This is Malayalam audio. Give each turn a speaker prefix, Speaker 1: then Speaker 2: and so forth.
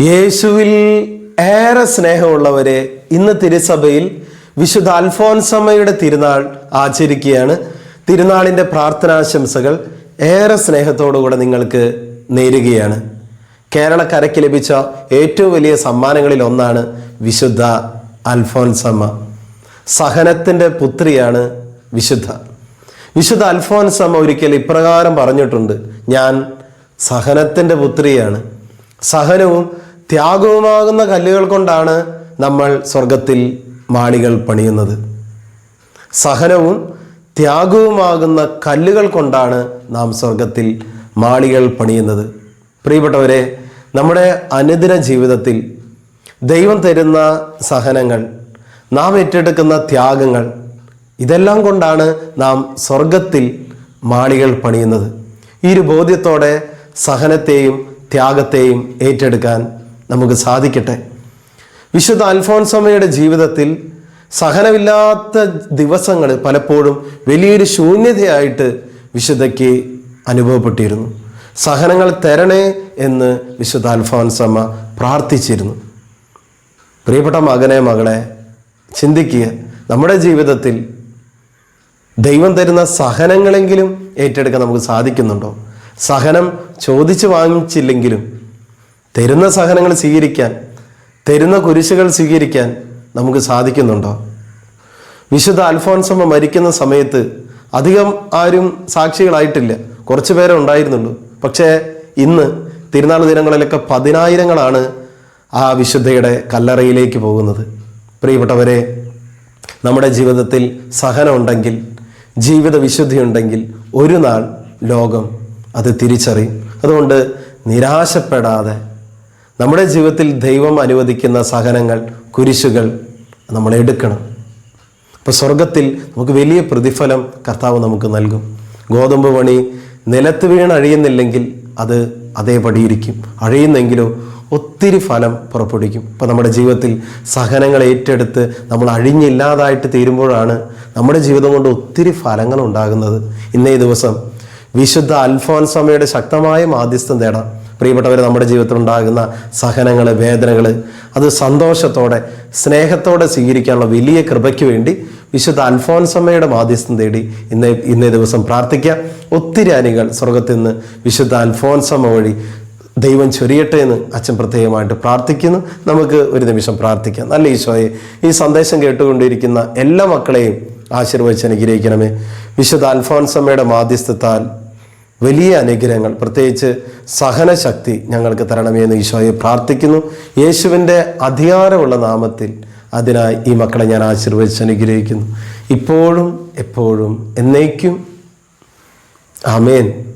Speaker 1: യേശുവിൽ ഏറെ സ്നേഹമുള്ളവരെ ഇന്ന് തിരുസഭയിൽ വിശുദ്ധ അൽഫോൻസമ്മയുടെ തിരുനാൾ ആചരിക്കുകയാണ്. തിരുനാളിന്റെ പ്രാർത്ഥനാശംസകൾ ഏറെ സ്നേഹത്തോടുകൂടെ നിങ്ങൾക്ക് നേരുകയാണ്. കേരളക്കരയ്ക്ക് ലഭിച്ച ഏറ്റവും വലിയ സമ്മാനങ്ങളിൽ ഒന്നാണ് വിശുദ്ധ അൽഫോൻസമ്മ. സഹനത്തിന്റെ പുത്രിയാണ് വിശുദ്ധ. വിശുദ്ധ അൽഫോൻസമ്മ ഒരിക്കൽ ഇപ്രകാരം പറഞ്ഞിട്ടുണ്ട് ഞാൻ സഹനത്തിന്റെ പുത്രിയാണ്. സഹനവും ത്യാഗവുമാകുന്ന കല്ലുകൾ കൊണ്ടാണ് നമ്മൾ സ്വർഗത്തിൽ മാളികൾ പണിയുന്നത്. സഹനവും ത്യാഗവുമാകുന്ന കല്ലുകൾ കൊണ്ടാണ് നാം സ്വർഗത്തിൽ മാളികൾ പണിയുന്നത്. പ്രിയപ്പെട്ടവരെ നമ്മുടെ അനുദിന ജീവിതത്തിൽ ദൈവം തരുന്ന സഹനങ്ങൾ നാം ഏറ്റെടുക്കുന്ന ത്യാഗങ്ങൾ ഇതെല്ലാം കൊണ്ടാണ് നാം സ്വർഗത്തിൽ മാളികൾ പണിയുന്നത്. ഈ ഒരു ബോധ്യത്തോടെ സഹനത്തെയും ത്യാഗത്തെയും ഏറ്റെടുക്കാൻ നമുക്ക് സാധിക്കട്ടെ. വിശുദ്ധ അൽഫോൻസമ്മയുടെ ജീവിതത്തിൽ സഹനമില്ലാത്ത ദിവസങ്ങൾ പലപ്പോഴും വലിയൊരു ശൂന്യതയായിട്ട് വിശുദ്ധയ്ക്ക് അനുഭവപ്പെട്ടിരുന്നു. സഹനങ്ങൾ തരണേ എന്ന് വിശുദ്ധ അൽഫോൻസമ്മ പ്രാർത്ഥിച്ചിരുന്നു. പ്രിയപ്പെട്ട മകനെ മകളെ ചിന്തിക്കുക. നമ്മുടെ ജീവിതത്തിൽ ദൈവം തരുന്ന സഹനങ്ങളെങ്കിലും ഏറ്റെടുക്കാൻ നമുക്ക് സാധിക്കുന്നുണ്ടോ? സഹനം ചോദിച്ചു വാങ്ങിച്ചില്ലെങ്കിലും തരുന്ന സഹനങ്ങൾ സ്വീകരിക്കാൻ തരുന്ന കുരിശുകൾ സ്വീകരിക്കാൻ നമുക്ക് സാധിക്കുന്നുണ്ടോ? വിശുദ്ധ അൽഫോൻസമ്മ മരിക്കുന്ന സമയത്ത് അധികം ആരും സാക്ഷികളായിട്ടില്ല. കുറച്ച് പേരെ ഉണ്ടായിരുന്നുള്ളൂ. പക്ഷേ ഇന്ന് തിരുനാൾ ദിനങ്ങളിലൊക്കെ പതിനായിരങ്ങളാണ് ആ വിശുദ്ധയുടെ കല്ലറയിലേക്ക് പോകുന്നത്. പ്രിയപ്പെട്ടവരെ നമ്മുടെ ജീവിതത്തിൽ സഹനമുണ്ടെങ്കിൽ ജീവിത വിശുദ്ധിയുണ്ടെങ്കിൽ ഒരു നാൾ ലോകം അത് തിരിച്ചറിയും. അതുകൊണ്ട് നിരാശപ്പെടാതെ നമ്മുടെ ജീവിതത്തിൽ ദൈവം അനുവദിക്കുന്ന സഹനങ്ങൾ കുരിശുകൾ നമ്മൾ എടുക്കണം. അപ്പോൾ സ്വർഗത്തിൽ നമുക്ക് വലിയ പ്രതിഫലം കർത്താവ് നമുക്ക് നൽകും. ഗോതമ്പ് പണി നിലത്ത് വീണ് അഴിയുന്നില്ലെങ്കിൽ അത് അതേപടി ഇരിക്കും. അഴിയുന്നെങ്കിലോ ഒത്തിരി ഫലം പുറപ്പെടുവിക്കും. ഇപ്പോൾ നമ്മുടെ ജീവിതത്തിൽ സഹനങ്ങൾ ഏറ്റെടുത്ത് നമ്മൾ അഴിഞ്ഞില്ലാതായിട്ട് തീരുമ്പോഴാണ് നമ്മുടെ ജീവിതം കൊണ്ട് ഒത്തിരി ഫലങ്ങൾ ഉണ്ടാകുന്നത്. ഇന്നേ ദിവസം വിശുദ്ധ അൽഫോൻസമയുടെ ശക്തമായ മാധ്യസ്ഥം തേടാം. പ്രിയപ്പെട്ടവർ നമ്മുടെ ജീവിതത്തിൽ ഉണ്ടാകുന്ന സഹനങ്ങൾ വേദനകൾ അത് സന്തോഷത്തോടെ സ്നേഹത്തോടെ സ്വീകരിക്കാനുള്ള വലിയ കൃപയ്ക്ക് വേണ്ടി വിശുദ്ധ അൽഫോൻസമ്മയുടെ മാധ്യസ്ഥം തേടി ഇന്ന് ഇന്നേ ദിവസം പ്രാർത്ഥിക്കാം ഒത്തിരി അനികൾ സ്വർഗത്തിൽ നിന്ന് വിശുദ്ധ അൽഫോൻസമ്മ വഴി ദൈവം ചൊരിയട്ടെ എന്ന് അച്ഛൻ പ്രത്യേകമായിട്ട് പ്രാർത്ഥിക്കുന്നു. നമുക്ക് ഒരു നിമിഷം പ്രാർത്ഥിക്കാം. നല്ല ഈശോയെ ഈ സന്ദേശം കേട്ടുകൊണ്ടിരിക്കുന്ന എല്ലാ മക്കളെയും ആശീർവദിച്ച് അനുഗ്രഹിക്കണമേ. വിശുദ്ധ അൽഫോൻസമ്മയുടെ മാധ്യസ്ഥത്താൽ വലിയ അനുഗ്രഹങ്ങൾ പ്രത്യേകിച്ച് സഹനശക്തി ഞങ്ങൾക്ക് തരണമേ എന്ന് ഈശോയെ പ്രാർത്ഥിക്കുന്നു. യേശുവിന്റെ അധികാരമുള്ള നാമത്തിൽ അതിനായി ഈ മക്കളെ ഞാൻ ആശീർവദിച്ച് അനുഗ്രഹിക്കുന്നു. ഇപ്പോഴും എപ്പോഴും എന്നേക്കും. ആമേൻ.